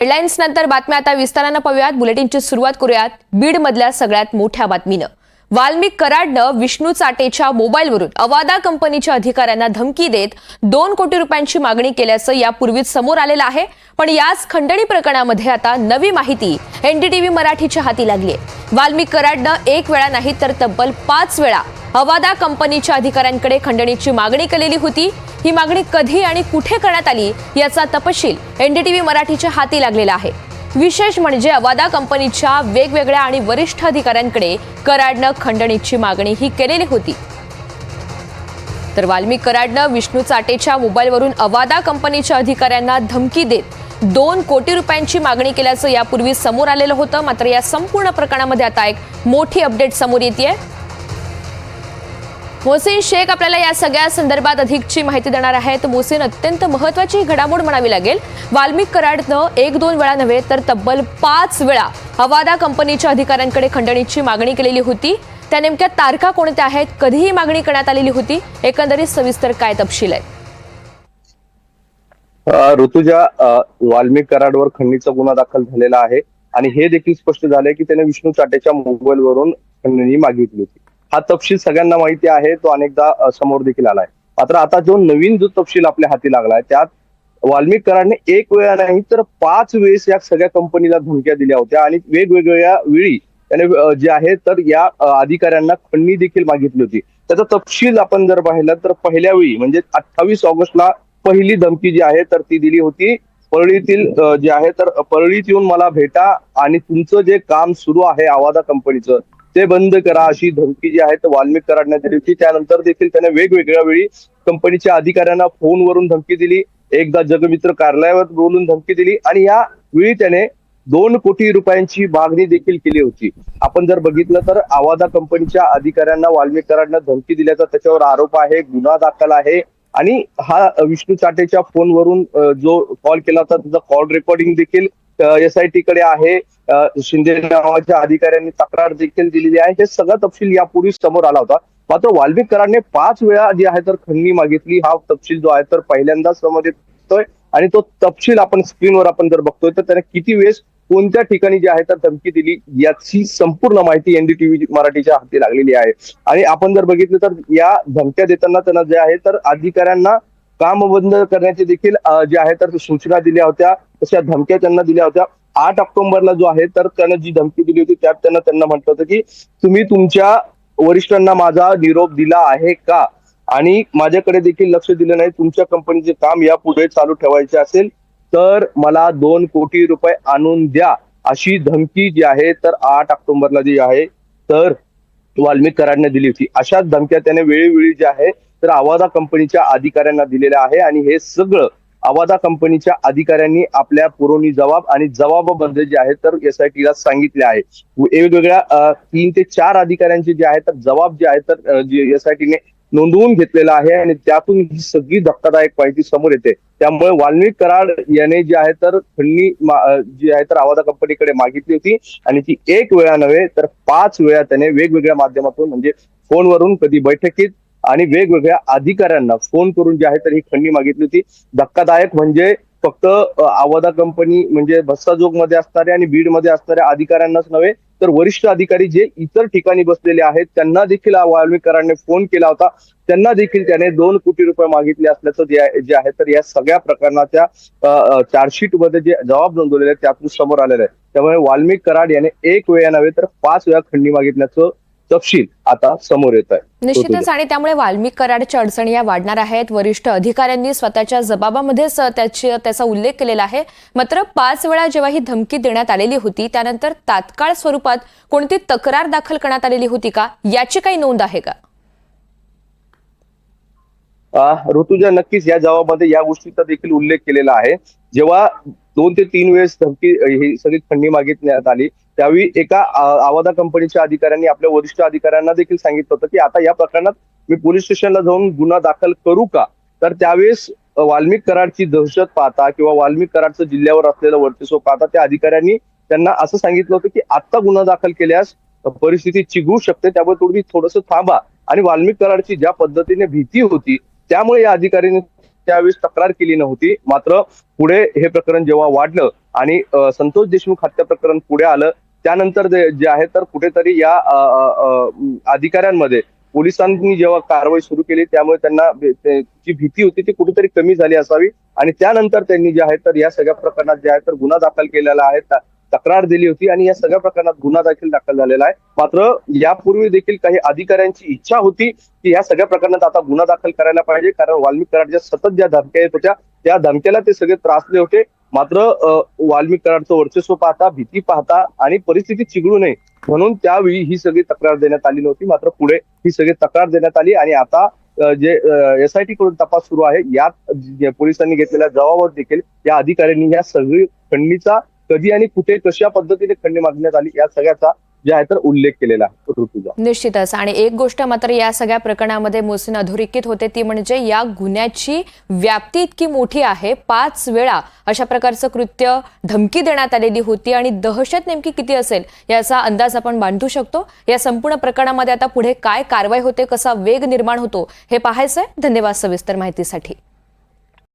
Headlines नंतर बातम्या आता विस्तारानं पाहूयात. बुलेटिनची सुरुवात करूयात. बीड मधल्या सगळ्यात मोठ्या बातमीनं. वाल्मिक कराडनं विष्णू चाटेच्या मोबाईलवरून अवादा कंपनीच्या अधिकाऱ्यांना धमकी देत दोन कोटी रुपयांची मागणी केल्याचं यापूर्वीच समोर आलेलं आहे. पण याच खंडणी प्रकरणामध्ये आता नवी माहिती एनडीटीव्ही मराठीच्या हाती लागली आहे. वाल्मिक कराडनं एक वेळा नाही तर तब्बल पाच वेळा अवादा कंपनीच्या अधिकाऱ्यांकडे खंडणीची मागणी केलेली होती. ही मागणी कधी आणि कुठे करण्यात आली याचा तपशील एनडीटीव्ही मराठीच्या हाती लागलेला आहे. विशेष म्हणजे अवादा कंपनीच्या वेगवेगळ्या आणि वरिष्ठ अधिकाऱ्यांकडे कराडनं खंडणीची मागणी ही केलेली होती. तर वाल्मिक कराडनं विष्णू चाटेच्या मोबाईलवरून अवादा कंपनीच्या अधिकाऱ्यांना धमकी देत दोन कोटी रुपयांची मागणी केल्याचं यापूर्वी समोर आलेलं होतं. मात्र या संपूर्ण प्रकरणामध्ये आता एक मोठी अपडेट समोर येते मोहसिन शेख आपल्याला या सगळ्या संदर्भात अधिकची माहिती देणार आहेत. मोहसिन अत्यंत महत्वाची घडामोड म्हणावी लागेल. वाल्मिक कराडनं एक दोन वेळा नव्हे तर तब्बल पाच वेळा हवादा कंपनीच्या अधिकाऱ्यांकडे खंडणीची मागणी केलेली होती. त्या नेमक्या तारखा कोणत्या आहेत? कधीही मागणी करण्यात आलेली होती. एकंदरीत सविस्तर काय तपशील आहे ऋतुजा वाल्मिक कराडवर खंडणीचा गुन्हा दाखल झालेला आहे. आणि हे देखील स्पष्ट झालंय की त्याने विष्णू चाटेच्या मोबाईलवरून खंडणी मागितली होती. हा तपशील सगळ्यांना माहिती आहे तो अनेकदा समोर देखील आलाय. मात्र आता जो नवीन जो तपशील आपल्या हाती लागलाय त्यात वाल्मिकरांनी एक वेळा नाही तर पाच वेळेस या सगळ्या कंपनीला धमक्या दिल्या होत्या आणि वेगवेगळ्या वेळी त्याने जे आहे तर या अधिकाऱ्यांना खंडणी देखील मागितली होती. त्याचा तपशील आपण जर पाहिलं तर पहिल्या वेळी म्हणजे अठ्ठावीस ऑगस्टला पहिली धमकी जी आहे तर ती दिली होती. परळीतील जे आहे तर परळीत येऊन मला भेटा आणि तुमचं जे काम सुरू आहे आवाजा कंपनीचं ते बंद करा अशी धमकी जी आहे तर वाल्मिकरांना दिली होती. त्यानंतर देखील त्याने वेगवेगळ्या वेळी कंपनीच्या अधिकाऱ्यांना फोनवरून धमकी दिली. एकदा जगमित्र कार्यालयावर बोलून धमकी दिली आणि या वेळी त्याने दोन कोटी रुपयांची मागणी देखील केली होती. आपण जर बघितलं तर आवादा कंपनीच्या अधिकाऱ्यांना वाल्मिक धमकी दिल्याचा त्याच्यावर आरोप आहे गुन्हा दाखल आहे. आणि हा विष्णू चाटेच्या फोनवरून जो कॉल केला होता त्याचा कॉल रेकॉर्डिंग देखील एस आय टी कडे आहे. शिंदे नावाच्या अधिकाऱ्यांनी तक्रार देखील दिलेली आहे. हे सगळं तपशील यापूर्वी समोर आला होता. मात्र वाल्मिकरांनी पाच वेळा जी आहे तर खंडणी मागितली. हा तपशील जो आहे तर पहिल्यांदाच समोर येतोय. आणि तो तपशील आपण स्क्रीनवर आपण जर बघतोय तर त्याने किती वेळेस कोणत्या ठिकाणी जी आहे तर धमकी दिली याची संपूर्ण माहिती एनडीटीव्ही मराठीच्या हाती लागलेली आहे. आणि आपण जर बघितलं तर या धमक्या देताना त्यांना जे आहे तर अधिकाऱ्यांना काम बंद करण्याचे देखील जे आहे तर सूचना दिल्या होत्या. तशा धमक्या त्यांना दिल्या होत्या. आठ ऑक्टोबरला जो आहे तर त्यांना जी धमकी दिली होती त्यात त्यांना त्यांना म्हटलं होतं की तुम्ही तुमच्या वरिष्ठांना माझा निरोप दिला आहे का? आणि माझ्याकडे देखील लक्ष दिलं नाही. तुमच्या कंपनीचे काम यापुढे चालू ठेवायचे असेल तर मला दोन कोटी रुपये आणून द्या. अशी धमकी जी आहे तर आठ ऑक्टोबरला जी आहे तर वाल्मिक कराडने दिली होती. अशाच धमक्या त्याने वेळोवेळी जे आहे तर आवादा कंपनीच्या अधिकाऱ्यांना दिलेल्या आहे. आणि हे सगळं आवादा कंपनीच्या अधिकाऱ्यांनी आपल्या पुरवणी जबाब आणि जबाबाबद्दल जे आहे तर एस आय टीला सांगितले आहे. वेगवेगळ्या तीन ते चार अधिकाऱ्यांचे जे आहे तर जबाब जे आहे तर जे एस आय टीने नोंदवून घेतलेला आहे आणि त्यातून ही सगळी धक्कादायक माहिती समोर येते. त्यामुळे वाल्मिक कराड याने जे आहे तर खंडणी जी आहे तर आवादा कंपनीकडे मागितली होती आणि ती एक वेळा नव्हे तर पाच वेळा त्याने वेगवेगळ्या माध्यमातून म्हणजे फोनवरून कधी बैठकीत आणि वेगवेगळ्या अधिकाऱ्यांना फोन करून जे आहे तर ही खंडणी मागितली होती. धक्कादायक म्हणजे फक्त आवादा कंपनी म्हणजे भस्ताजोगमध्ये असणाऱ्या आणि बीडमध्ये असणाऱ्या अधिकाऱ्यांनाच नव्हे तर वरिष्ठ अधिकारी जे इतर ठिकाणी बसलेले आहेत त्यांना देखील वाल्मिकरांनी फोन केला होता. त्यांना देखील त्याने दोन कोटी रुपये मागितले असल्याचं जे आहे- जे आहे तर या सगळ्या प्रकरणाच्या चार्जशीटमध्ये जे जबाब नोंदवलेले आहेत त्यातून समोर आलेले आहे त्यामुळे वाल्मिक कराड याने एक वेळा नव्हे तर पाच वेळा खंडणी मागितल्याचं तपशील आता समोर येत आहे. निश्चितच आणि त्यामुळे वाल्मिक कराडच्या अडचणी या वाढणार आहेत. वरिष्ठ अधिकाऱ्यांनी स्वतःच्या जबाबामध्येच त्याची त्याचा उल्लेख केलेला आहे. मात्र पाच वेळा जेव्हा ही धमकी देण्यात आलेली होती त्यानंतर तात्काळ स्वरूपात कोणती तक्रार दाखल करण्यात आलेली होती का? याची काही नोंद आहे का? ऋतुजा नक्कीच या जबाबामध्ये या गोष्टीचा देखील उल्लेख केलेला आहे. जेव्हा दोन ते तीन वेळेस धमकी ही सगळी खंडणी मागितण्यात आली त्यावेळी एका आवादा कंपनीच्या अधिकाऱ्यांनी आपल्या वरिष्ठ अधिकाऱ्यांना देखील सांगितलं होतं की आता या प्रकरणात मी पोलीस स्टेशनला जाऊन गुन्हा दाखल करू का? तर त्यावेळेस वाल्मिक कराडची दहशत पाहता किंवा वाल्मिक कराडचं जिल्ह्यावर असलेलं वर्चस्व पाहता त्या अधिकाऱ्यांनी त्यांना असं सांगितलं होतं की आता गुन्हा दाखल केल्यास परिस्थिती चिघू शकते त्यामुळे तुम्ही थोडंसं थांबा. आणि वाल्मिक कराडची ज्या पद्धतीने भीती होती त्यामुळे या अधिकाऱ्यांनी त्यावेळेस तक्रार केली नव्हती. मात्र पुढे हे प्रकरण जेव्हा वाढलं आणि संतोष देशमुख हत्या प्रकरण पुढे आलं त्यानंतर जे जे आहे तर कुठेतरी या अधिकाऱ्यांमध्ये पोलिसांनी जेव्हा कारवाई सुरू केली त्यामुळे त्यांना जी भीती होती ती कुठेतरी कमी झाली असावी. आणि त्यानंतर त्यांनी जे आहे तर या सगळ्या प्रकरणात जे आहे तर गुन्हा दाखल केलेला आहे तक्रार दिली होती आणि या सगळ्या प्रकरणात गुन्हा देखील दाखल झालेला आहे. मात्र यापूर्वी देखील काही अधिकाऱ्यांची इच्छा होती की या सगळ्या प्रकरणात आता गुन्हा दाखल करायला पाहिजे कारण वाल्मिक कराडच्या सतत ज्या धमक्या येत होत्या त्या धमक्याला ते सगळे त्रासले होते. मात्र अ, वाल्मिक कराडचं वर्चस्व पाहता भीती पाहता आणि परिस्थिती चिघळू नये म्हणून त्यावेळी ही सगळी तक्रार देण्यात आली नव्हती. मात्र पुढे ही सगळी तक्रार देण्यात आली आणि आता जे एस आय टी कडून तपास सुरू आहे यात पोलिसांनी घेतलेल्या जबाबावर देखील या अधिकाऱ्यांनी या सगळी खंडणीचा कधी आणि कुठे कशा पद्धतीने खंडणी मागण्यात आली या सगळ्याचा जे आहे तर उल्लेख केलेला ऋतुजा. निश्चितच. आणि एक गोष्ट मात्र या सगळ्या प्रकरणामध्ये मोहसिन अधोरेखित होते ती म्हणजे या गुन्ह्याची व्याप्ती इतकी मोठी आहे पाच वेळा अशा प्रकारचं कृत्य धमकी देण्यात आलेली होती आणि दहशत नेमकी किती असेल याचा अंदाज आपण बांधू शकतो. या संपूर्ण प्रकरणामध्ये आता पुढे काय कारवाई होते कसा वेग निर्माण होतो हे पाहायचंय. धन्यवाद सविस्तर माहितीसाठी.